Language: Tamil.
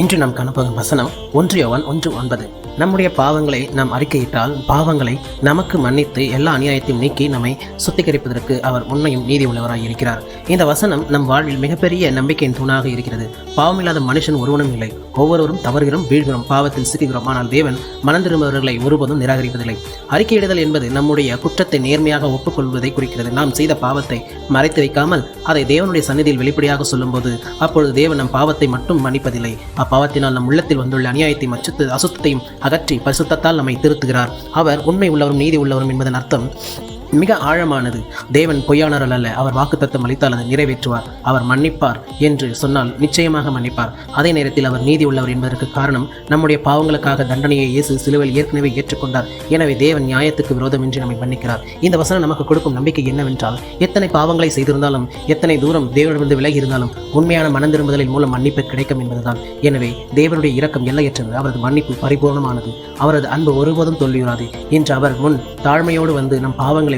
இன்று நாம் காணப்போகும் வசனம் ஒன்றியவன் ஒன்று ஒன்பது. நம்முடைய பாவங்களை நாம் அறிக்கையிட்டால் பாவங்களை நமக்கு மன்னித்து எல்லா அநியாயத்தையும் நீக்கி நம்மை சுத்திகரிப்பதற்கு அவர் உண்மையும் நீதி உள்ளவராக இருக்கிறார். இந்த வசனம் நம் வாழ்வில் மிகப்பெரிய நம்பிக்கையின் தூணாக இருக்கிறது. பாவமில்லாத மனுஷன் ஒருவனும் இல்லை. ஒவ்வொருவரும் தவறுகிறோம் வீழ்கிறோம் பாவத்தில் சிக்குகிறோம். ஆனால் தேவன் மனந்திரும்பவர்களை ஒருபோதும் நிராகரிப்பதில்லை. அறிக்கையிடுதல் என்பது நம்முடைய குற்றத்தை நேர்மையாக ஒப்புக்கொள்வதை குறிக்கிறது. நாம் செய்த பாவத்தை மறைத்து வைக்காமல் அதை தேவனுடைய சந்நிதியில் வெளிப்படையாக சொல்லும்போது அப்பொழுது தேவன் நம் பாவத்தை மட்டும் மன்னிப்பதில்லை. பாவத்தினால் நம் உள்ளத்தில் வந்துள்ள அநியாயத்தையும் அச்சுத்து அசுத்தத்தையும் அகற்றி பரிசுத்தத்தால் நம்மை திருத்துகிறார். அவர் உண்மை உள்ளவரும் நீதி உள்ளவரும் என்பதன் அர்த்தம் மிக ஆழமானது. தேவன் பொய்யானவர் அல்ல. அவர் வாக்குத்தத்தம் அளித்தால் அதை நிறைவேற்றுவார். அவர் மன்னிப்பார் என்று சொன்னால் நிச்சயமாக மன்னிப்பார். அதே நேரத்தில் அவர் நீதி உள்ளவர் என்பதற்கு காரணம் நம்முடைய பாவங்களுக்காக தண்டனையை இயேசு சிலுவையில் ஏற்கனவே ஏற்றுக்கொண்டார். எனவே தேவன் நியாயத்துக்கு விரோதமின்றி நம்மை மன்னிக்கிறார். இந்த வசனம் நமக்கு கொடுக்கும் நம்பிக்கை என்னவென்றால் எத்தனை பாவங்களை செய்திருந்தாலும் எத்தனை தூரம் தேவனிடமிருந்து விலகி இருந்தாலும் உண்மையான மனந்திரும்புதலின் மூலம் மன்னிப்பு கிடைக்கும் என்பதுதான். எனவே தேவனுடைய இரக்கம் எல்லையற்றது. அவரது மன்னிப்பு பரிபூர்ணமானது. அவரது அன்பு ஒருபோதும் தோல்வியுறாது இன்று அவர் முன் தாழ்மையோடு வந்து நம் பாவங்களை